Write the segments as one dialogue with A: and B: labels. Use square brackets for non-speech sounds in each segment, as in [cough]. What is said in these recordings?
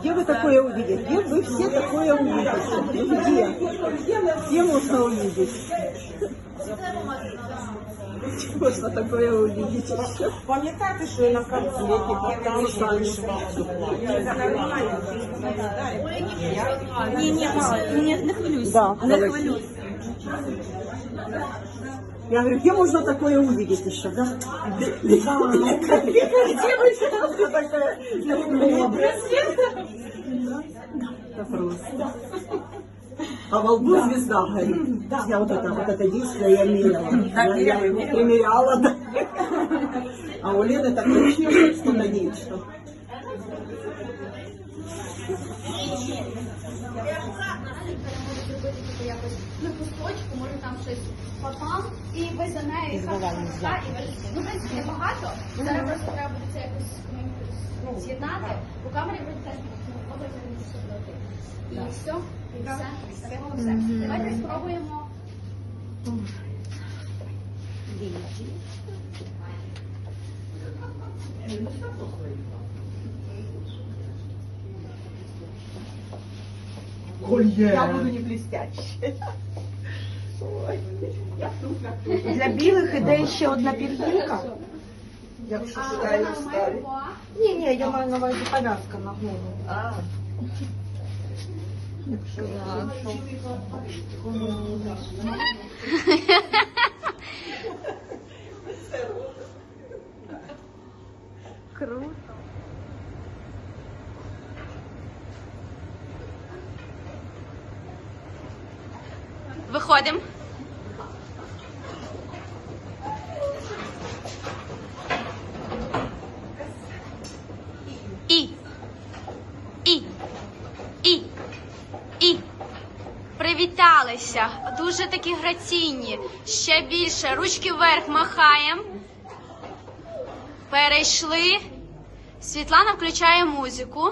A: Где вы такое увидите? Где вы все такое увидите? Где? Где можно увидеть? Где можно такое увидеть?
B: Пам'ятаєте, що я на концерті там самі
C: Ні, ні, мало, не, не хвилюйся.
A: Да,
C: не
A: давай.
C: хвилюйся.
A: Я говорю, где можно такое увидеть еще, да? Где вы все такое? Да просто. А во лбу звезда горит. Я вот это, вот это единственное я мерила. Я, его примеряла, да. А у Лены так вообще что-то есть. Что...
D: попам, і ви за нею і кажете, і ви ну, в принципі, небагато. Зараз просто треба буде це якось ну, з'єднати. У камері буде теж подобається між собою. І все, і все, і все. Давайте спробуємо.
A: Я буду не блестящей.
B: Для білих іде ще одна пір'їнка. Якщо сюди її ставить. Ні, ні, я маю на увазі пов'язка на голову. А. Якщо
C: Ще. Ручки вверх махаємо. Перейшли. Світлана включає музику.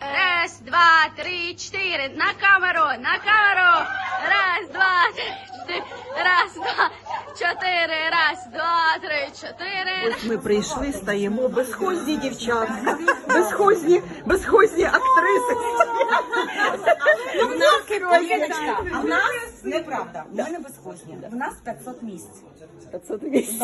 C: Раз, два, три, чотири. На камеру, на камеру. Раз, два, три. Раз, два, чотири. Раз, два, три, чотири.
A: Ось ми прийшли, стаємо безхозні дівчатка, безхозні, безхозні актриси.
B: А в нас неправда. У мене безхозні. В нас 500 місць.
A: 500 місць.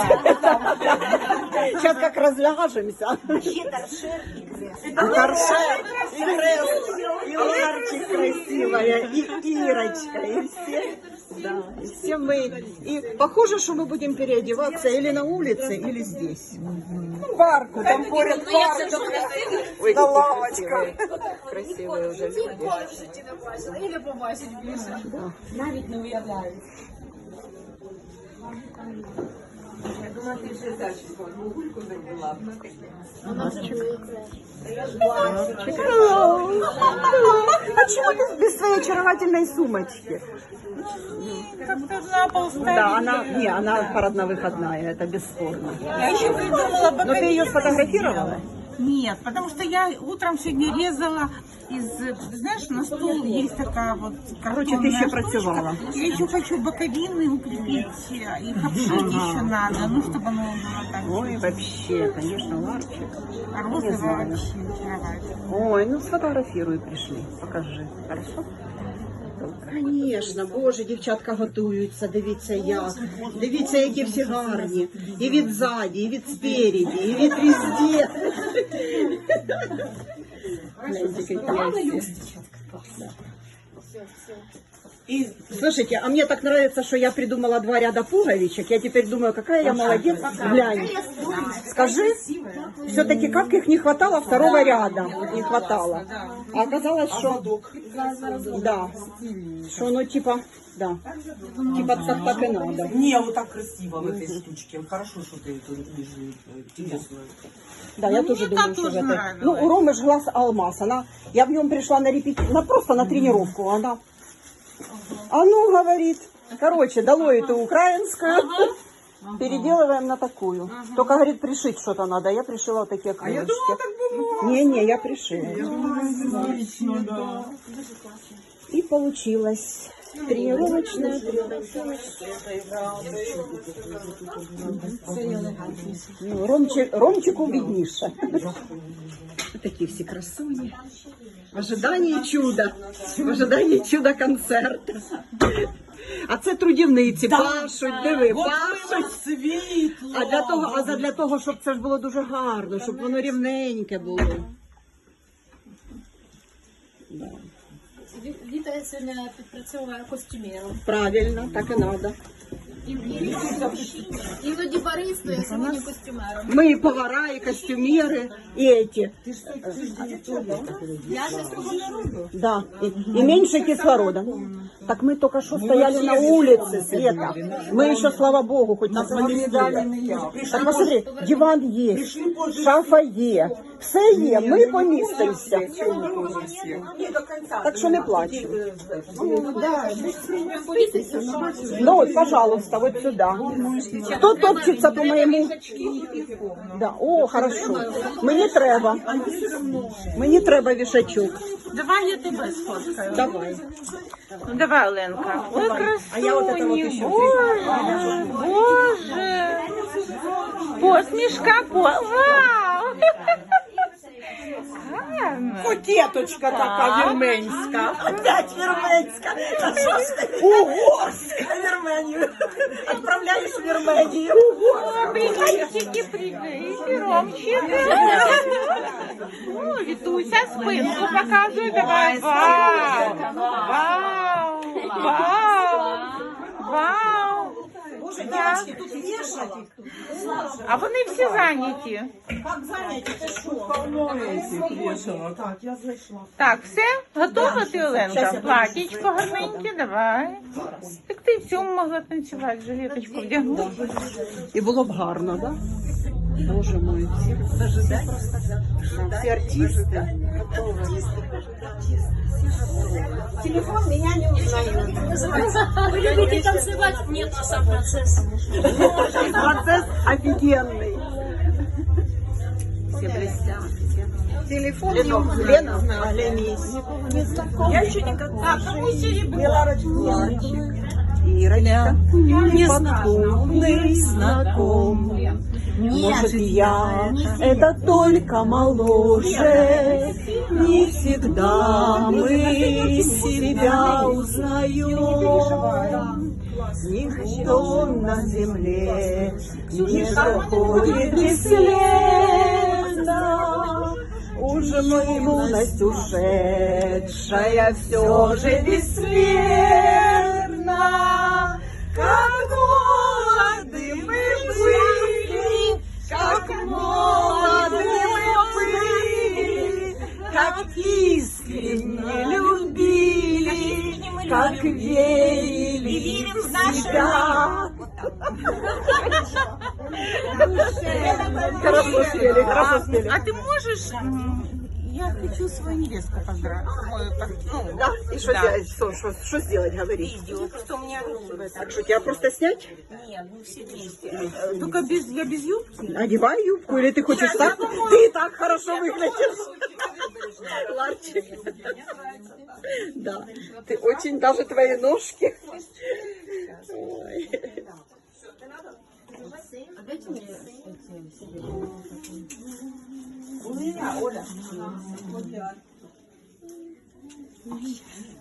A: Зараз як розляжемося.
B: Ще торшер і крест.
A: И торшер, и крест, и Ларчик красивая, и Ирочка, и все. Да, и все мы. И похоже, что мы будем переодеваться или на улице, или здесь. Ну, в арку, там поряд парк. На лавочках. Красивые уже люди.
C: Или побачить більше.
B: Навіть не уявляю.
A: Hello. Hello. Почему ты без своей очаровательной сумочки? Да, она, не, она парадно-выходная, это бесспорно.
E: Я еще придумала
A: Но ты ее сфотографировала?
E: Нет, потому что я утром сегодня резала из, знаешь, на стол есть такая вот
A: Короче, ты еще працевала.
E: Я еще хочу боковины укрепить, э, их обшить еще надо, ну, чтобы оно было так.
A: Ой, вообще, конечно, Ларчик.
E: А
A: знаю.
E: вообще очаровательно.
A: Ой, ну сфотографируй, пришли, покажи. Хорошо? Звісно, боже, дівчатка готуються, дивіться як. Дивіться, які всі гарні. І від ззаді, і від спереді, і від різді. Все, все. И, слушайте, а мне так нравится, что я придумала два ряда пуговичек. Я теперь думаю, какая я молодец. Глянь. Скажи, все-таки как их не хватало второго ряда. Не хватало. А оказалось, что... Да. Что оно типа... Да. Типа так, так и надо.
F: Не, вот так красиво в этой штучке. Хорошо, что ты эту нижнюю э, интересную.
A: Да, я
E: Ну,
A: тоже думаю, что это... Ну, у Ромы же глаз алмаз. Она... Я в нем пришла на репетицию, на просто на тренировку. Она... А ну, говорит. Короче, долой эту украинскую. Переделываем на такую. Только, говорит, пришить что-то надо. Я пришила вот такие.
F: Я думала, так было.
A: Не-не, я пришила.
F: Отлично, да.
A: И получилось. Тренировочная. Ну, Ромчик, Ромчику видніше. Такі всі красуні. В ожидании чуда. В ожидании чуда концерту. А це трудівниці, пашуть, диви, пашуть.
F: Світло.
A: А для того, а задля того, щоб це ж було дуже гарно, щоб воно рівненьке було. Да.
D: Віта сьогодні підпрацьовує костюмером.
A: Правильно, так і треба.
D: Іноді баристою, а сьогодні костюмером.
A: Мы и повара, и костюмеры, и эти.
D: Я щось цього не роблю.
A: Да, и, и меньше кислорода. Так мы только что стояли на улице, Света. Мы еще, слава богу, хоть нас поместили. Так посмотри, диван есть, шафа є, все є, ми помістимося. Так що не плач. Ну вот, пожалуйста, вот сюда. Кто топчется по моему? Да, о, хорошо. Мені треба. Мені треба вішачок.
E: Давай я тебе сфоткаю.
A: Давай.
E: Ну давай, Оленка. Ой, красуні.
A: А я вот это вот еще
E: Боже, Боже. Посмішка, по... Вау! [laughs] Гарно.
A: Котеточка така вірменська. Опять вірменська. Та що ж ти? Угорська Вірменію. Отправляєш в Вірменію.
E: О, привітики, привіт, Ромчик. О, Вітуся, спинку показує, давай. Вау, вау, вау, вау.
A: Дівчатки, тут.
E: А вони всі зайняті.
A: Як зайняті, ти що?
F: Так, я зайшла.
E: Так, все, готова ти, Оленка? Платічко гарненьке, давай. Так ти в цьому могла танцювати, жилеточку вдягнути.
A: І було б гарно, да? Боже мой, всі, всі артисти. Телефон меня не узнает.
D: Ви любите танцювати? Ні, а сам процес.
A: Процесс офигенный. Все блестят. Телефон не узнает. Лена, оглянись. Я еще никогда. А кому Ларочка. Ирочка. Незнакомый знаком. Может, я это только моложе. Не всегда мы себя узнаем. Никто на земле не проходит бесследно. Уже мы юность ушедшая все же бесследна. Как как искренне любили, как верили в себя. Хорошо спели, хорошо спели.
E: А ты можешь... Я хочу свою невестку поздравить. По- ну,
A: Да, и что
E: Да.
A: делать? Что, что, что сделать, говори?
E: Видео, что меня
A: Так что тебя просто снять?
E: Нет, мы все вместе. Только без, я без юбки.
A: Одевай юбку, или ты хочешь так? Ты и так хорошо выглядишь. Ларчик. Да, ты очень, даже твои ножки. Ой.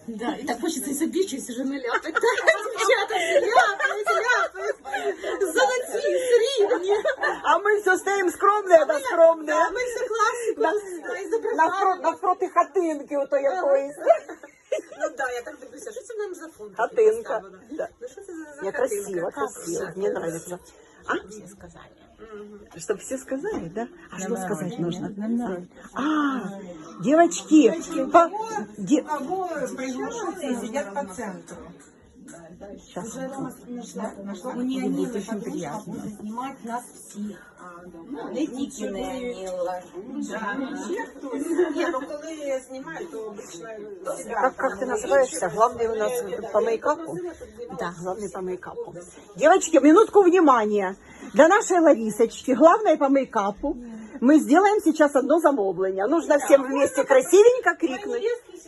D: Да, і так хочеться і собі щось уже наляпати. Дівчата, ляпають, ляпають. Золоті, срібні.
A: а мы все стоим скромные, да скромные.
D: Ми все класику
A: Навпроти, хатинки ото якоїсь.
B: Ну да, я так дивлюся, що це нам за фонд?
A: Хатинка.
B: Ну що це за
A: красиво, красиво. Мне нравится. А?
E: Все сказали.
A: Чтобы все сказали, да? А что сказать нужно? А, девочки, по... де-
B: приглашенные сидят по центру.
A: Сейчас.
B: Мені вони очень приятно. Снимать нас всіх. Не тільки [laughs] Неоніла. Ні, ну коли знімають, то обично
A: Как, как ты называешься? Главный у нас по мейкапу? Да, главный по мейкапу. Девочки, минутку внимания. Для нашей Ларисочки, главной по мейкапу, мы сделаем сейчас одно замовление. Нужно всем вместе красивенько крикнуть. Да.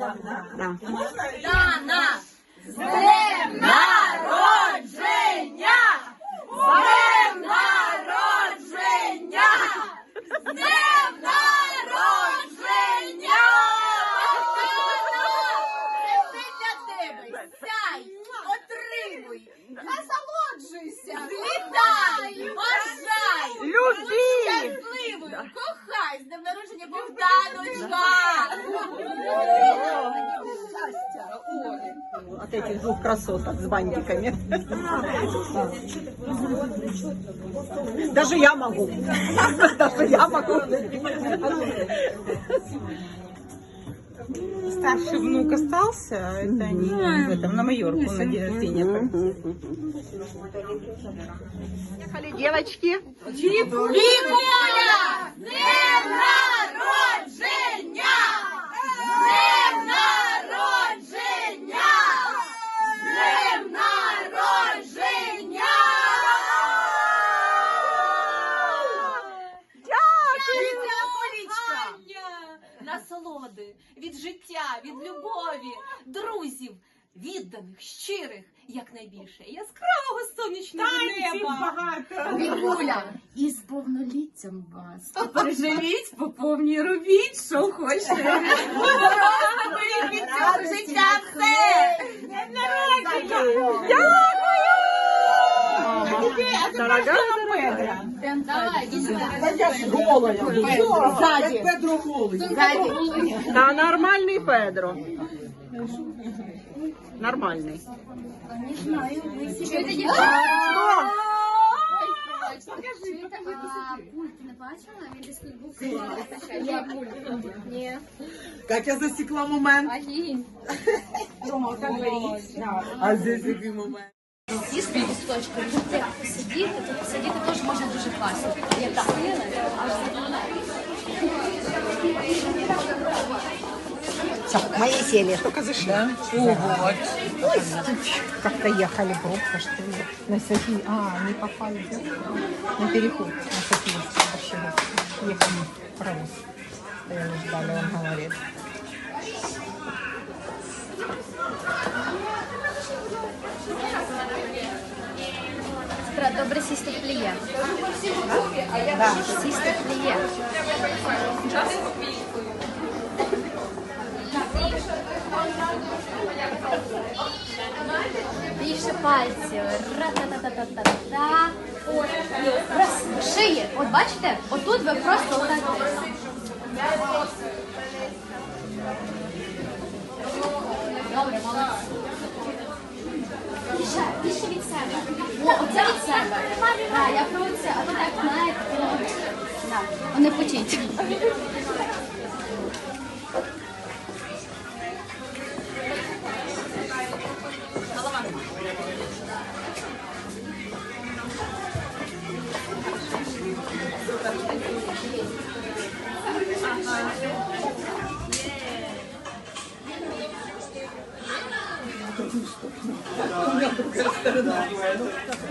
C: 我哪
A: От этих двух красоток с бантиками. [laughs] Даже я могу. [laughs] Даже я могу.
E: Старший внук остался, а это они в этом, на Майорку на день рождения.
A: Поехали, девочки.
C: З днем
G: вишуканих, щирих, якнайбільше яскравого сонячного неба.
E: багато.
G: Вікуля, і з повноліттям вас. Поживіть по повній робіть, що хочете. Радості від життя все.
C: Дякую!
A: Як
F: Педро голий.
A: Та нормальний Педро. Нормальный.
C: Чуєте, дівчата? Чуєте, а пульт не бачила? Він десь тут був. Я пульт. Ні.
F: Катя засекла момент.
C: Агінь.
F: А здесь який момент?
C: Дійсно, листочки, можете посидіти, то посидіти теж можна дуже класно. Як сили, аж
A: Мои сели. Только зашли. Как-то ехали группа, что ли. На Софии. А, не попали. На переход. На Софиевский вообще. Ехали в паровоз. Стояли, ждали, он говорит.
C: Треба добре сісти в пліє. Да. Сісти в Більше пальців. Ра-та-та-та-та-та. Раз, шиї. От бачите? Отут ви просто отак. Добре, молодці. Більше, більше від себе. О, оце від себе. Так, я про це. А ви так знаєте. Да. Не потіть.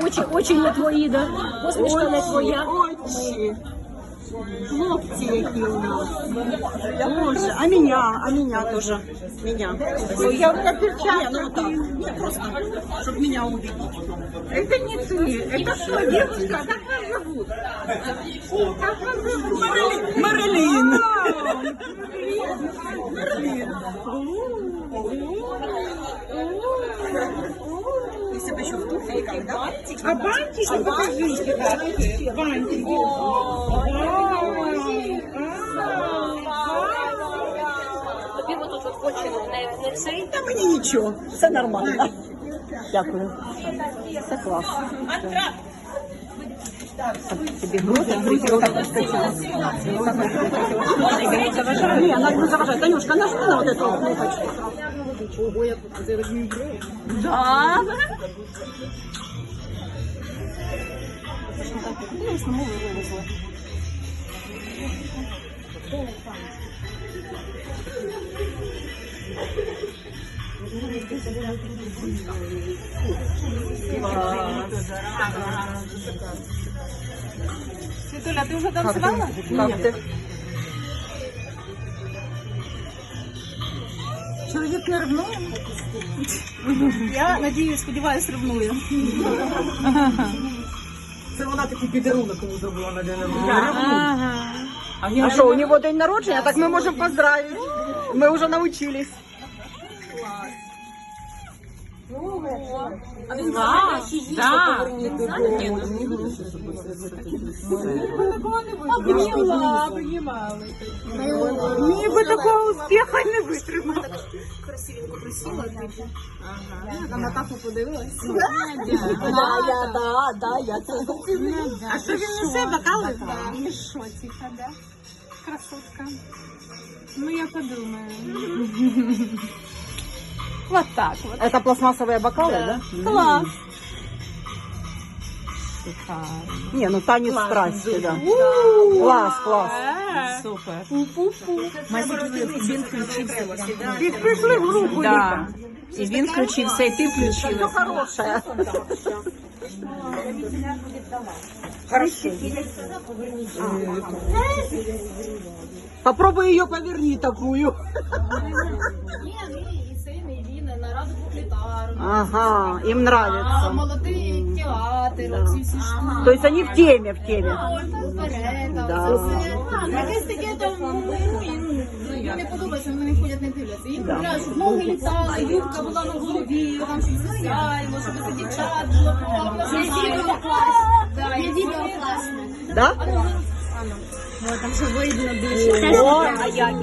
H: Очі, очі не твої, да? Посмішка не твоя.
A: Хлопцы какие у нас. Боже, а меня, а меня тоже. Меня. Я у меня перчатки. Ну, вот так. Не, просто, чтобы меня увидеть.
E: Это не ты, это что, девушка? Как вас зовут? Как вас зовут?
A: Мэрилин. Если бы Еще в туфельках, да?
E: А бантики покажите, да? Бантики.
H: Тобі отут от очі не, не цей.
A: Та мені нічого, все нормально. Дякую. Це класно. Тобі груди, груди, отак розкачала. Ні, вона не заважає. Танюшка, нажми на вот эту кнопочку. Ого, я Да.
E: Світуля, ти вже танцювала?
A: Как ты?
E: чоловік не ревнує?
G: Я надіюсь, сподіваюсь, ревную.
F: Це вона такий підарунок кому зробила на день народження.
E: Ага.
F: А я
A: А что, у него день народження, так Поздравить. Мы уже научились.
E: Да. Обняла, обнімали. Ніби такого успіху не витримала.
G: Красивенько присіла, на Натаху подивилась.
A: Да, я, да, да, я це
E: А що він несе бокали? І що, тихо, да? Красотка. Ну, я подумаю. [laughs] Вот так вот.
A: Это пластмассовые бокалы, да?
E: Класс.
A: Не, ну танец страсти, да. Класс, класс.
E: Супер.
G: Він включився.
E: І прийшли в групу.
G: Да. І він включився, і ти включила.
A: Все хорошее. Попробуй ее поверни такую. Ага, им
B: А
A: нравится.
B: молодий театр, оці всі штуки.
A: То есть они в теме, в теме.
B: Вперед,
A: Да.
B: да. все. Якесь таке там, ну, і, ну, їм не подобається, вони не ходять, не дивляться. Їм треба, щоб ноги літали, юбка була на голові, там щоб все сяяло, щоб це дівчат було.
C: Є відео класне. Є відео класне.
A: Да?
G: Там же видно дуже.
A: О,
G: А як?